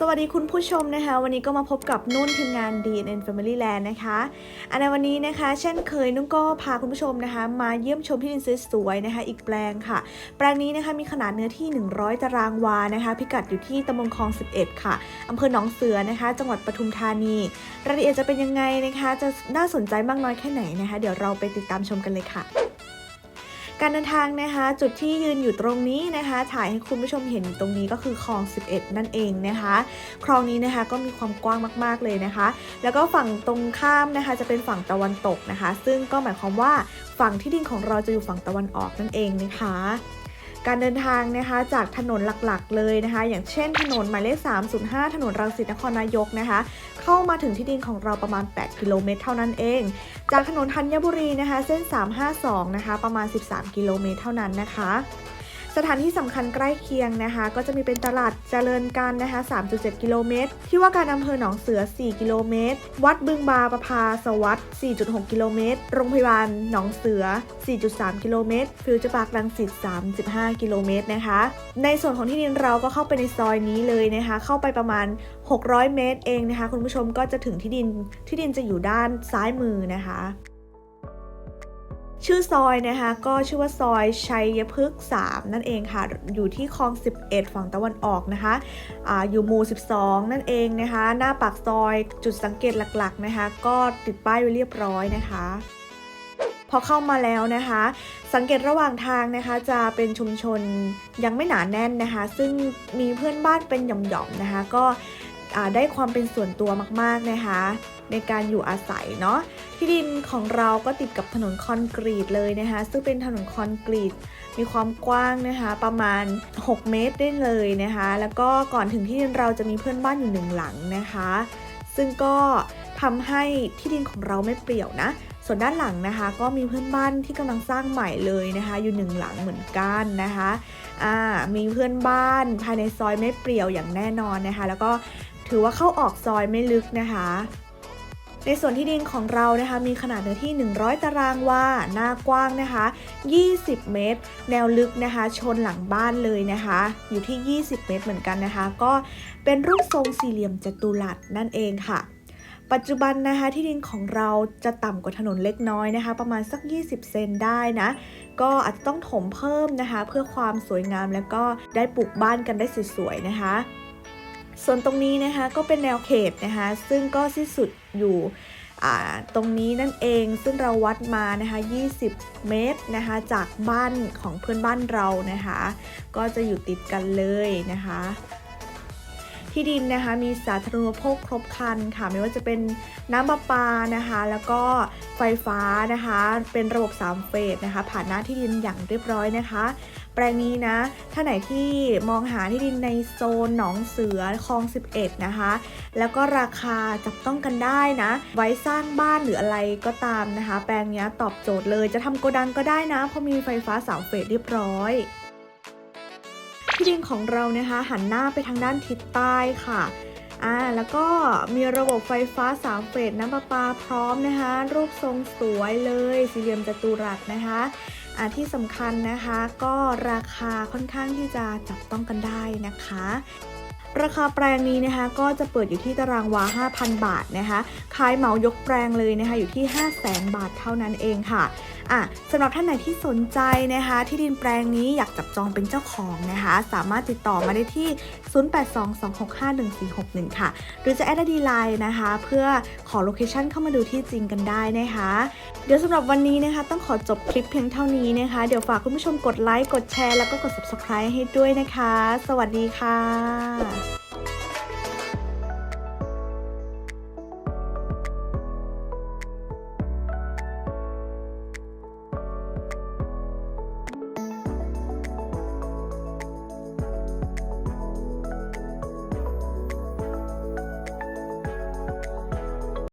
สวัสดีคุณผู้ชมนะคะ วันนี้ก็มาพบกับนุ่นทีมงาน DNN Family Land นะคะอันในวันนี้นะคะ เช่นเคยนุ่นก็พาคุณผู้ชมนะคะ มาเยี่ยมชมที่ดินสวยๆนะคะ อีกแปลงค่ะ แปลงนี้นะคะมีขนาดเนื้อที่ 100 ตารางวานะคะ พิกัดอยู่ที่ตำบลคลอง 11 ค่ะอำเภอหนองเสือนะคะ จังหวัดปทุมธานีรายละเอียดจะเป็นยังไงนะคะ จะน่าสนใจมากน้อยแค่ไหนนะคะ เดี๋ยวเราไปติดตามชมกันเลยค่ะ การเดินทางนะคะ จุดที่ยืนอยู่ตรงนี้นะคะ ถ่ายให้คุณผู้ชมเห็นตรงนี้ก็คือคลอง 11 นั่นเองนะคะคลองนี้นะคะก็มีความกว้างมาก ๆเลยนะคะ แล้วก็ฝั่งตรงข้ามนะคะ จะเป็นฝั่งตะวันตกนะคะ ซึ่งก็หมายความว่าฝั่งที่ดินของเราจะอยู่ฝั่งตะวันออกนั่นเองนะคะ การเดินทางนะคะจากถนนหลักๆเลยนะคะ อย่างเช่นถนนหมายเลข 305 ถนนรังสิตนครนายกนะคะ เข้ามาถึงที่ดินของเราประมาณ 8 กิโลเมตรเท่านั้นเอง จากถนนธัญบุรีนะคะ เส้น 352 นะคะ ประมาณ 13 กิโลเมตรเท่านั้นนะคะ สถานที่สำคัญใกล้เคียงนะคะ ก็จะมีเป็นตลาดเจริญการนะคะ 3.7 กิโลเมตร ที่ว่าการอำเภอหนองเสือ 4 กิโลเมตร วัดบึงบาประภาสวัสด์4.6 กิโลเมตร โรงพยาบาลหนองเสือ 4.3 กิโลเมตร ฟิวเจอร์พาร์ครังสิต 3.5 กิโลเมตรนะคะ ในส่วนของที่ดินเราก็เข้าไปในซอยนี้เลยนะคะ เข้าไปประมาณ 600 เมตรเองนะคะ คุณผู้ชมก็จะถึงที่ดิน ที่ดินจะอยู่ด้านซ้ายมือนะคะ ชื่อซอยนะคะก็ชื่อว่าซอยชัยพฤกษ์3นั่นเองค่ะ อยู่ที่คลอง 11 ฝั่งตะวันออกนะคะอาอยู่หมู่ 12 นั่นเองนะคะ หน้าปากซอยจุดสังเกตหลักๆนะคะ ก็ติดป้ายไว้เรียบร้อยนะคะพอเข้ามาแล้วนะคะ สังเกตระหว่างทางนะคะ จะเป็นชุมชนยังไม่หนาแน่นนะคะ ซึ่งมีเพื่อนบ้านเป็นหย่อมๆนะคะ ก็ ได้ความเป็นส่วนตัวมากๆนะคะ ในการอยู่อาศัยเนาะที่ดินของเราก็ติดกับถนนคอนกรีตเลยนะคะ ซึ่งเป็นถนนคอนกรีตมีความกว้างนะคะ ประมาณ 6 เมตรได้เลยนะคะ แล้วก็ก่อนถึงที่ดินเราจะมีเพื่อนบ้านอยู่หนึ่งหลังนะคะ ซึ่งก็ทำให้ที่ดินของเราไม่เปรี่ยวนะส่วนด้านหลังนะคะก็มีเพื่อนบ้านที่กำลังสร้างใหม่เลยนะคะ อยู่หนึ่งหลังเหมือนกันนะคะอ่ามีเพื่อนบ้านภายในซอยไม่เปรี่ยวอย่างแน่นอนนะคะ แล้วก็ ถือว่าเข้าออกซอยไม่ลึกนะคะ ในส่วนที่ดินของเรานะคะมีขนาดเนื้อที่ 100 ตารางวา หน้ากว้างนะคะ 20 เมตร แนวลึกนะคะ ชนหลังบ้านเลยนะคะ อยู่ที่ 20 เมตรเหมือนกันนะคะ ก็เป็นรูปทรงสี่เหลี่ยมจัตุรัสนั่นเองค่ะปัจจุบันนะคะที่ดินของเราจะต่ำกว่าถนนเล็กน้อยนะคะ ประมาณสัก 20 เซนได้นะ ก็อาจจะต้องถมเพิ่มนะคะ เพื่อความสวยงามแล้วก็ได้ปลูกบ้านกันได้สวยๆนะคะ ส่วนตรงนี้นะคะก็เป็นแนวเขตนะคะ ซึ่งก็สิ้นสุดอยู่ตรงนี้นั่นเองซึ่งเราวัดมานะคะ 20 เมตรนะคะ จากบ้านของเพื่อนบ้านเรานะคะ ก็จะอยู่ติดกันเลยนะคะ ที่ดินนะคะมีสาธารณูปโภคครบครันค่ะ ไม่ว่าจะเป็นน้ำประปานะคะ แล้วก็ไฟฟ้านะคะ เป็นระบบ3เฟสนะคะ ผ่านหน้าที่ดินอย่างเรียบร้อยนะคะ แปลงนี้นะถ้าไหนที่มองหาที่ดินในโซนหนองเสือคลอง 11 นะคะ แล้วก็ราคาจับต้องกันได้นะ ไว้สร้างบ้านหรืออะไรก็ตามนะคะ แปลงนี้ตอบโจทย์เลยจะทำโกดังก็ได้นะเพราะมีไฟฟ้าสามเฟสเรียบร้อย ที่ดินของเรานะคะ หันหน้าไปทางด้านทิศใต้ค่ะอ่าแล้วก็มีระบบไฟฟ้า3เฟสน้ำประปาพร้อมนะคะ รูปทรงสวยเลยสี่เหลี่ยมจัตุรัสนะคะอ่าที่สำคัญนะคะก็ราคาค่อนข้างที่จะจับต้องกันได้นะคะราคาแปลงนี้นะคะก็จะเปิดอยู่ที่ตารางวา 5,000 บาทนะคะ ขายเหมายกแปลงเลยนะคะอยู่ที่ 500,000 บาทเท่านั้นเองค่ะ อะสำหรับท่านไหนที่สนใจนะคะ ที่ดินแปลงนี้อยากจับจองเป็นเจ้าของนะคะ สามารถติดต่อมาได้ที่ 0822651461 ค่ะ หรือจะแอดดีไลน์นะคะ เพื่อขอโลเคชันเข้ามาดูที่จริงกันได้นะคะ เดี๋ยวสำหรับวันนี้นะคะ ต้องขอจบคลิปเพียงเท่านี้นะคะ เดี๋ยวฝากคุณผู้ชมกดไลค์กดแชร์แล้วก็กด subscribe ให้ด้วยนะคะ สวัสดีค่ะ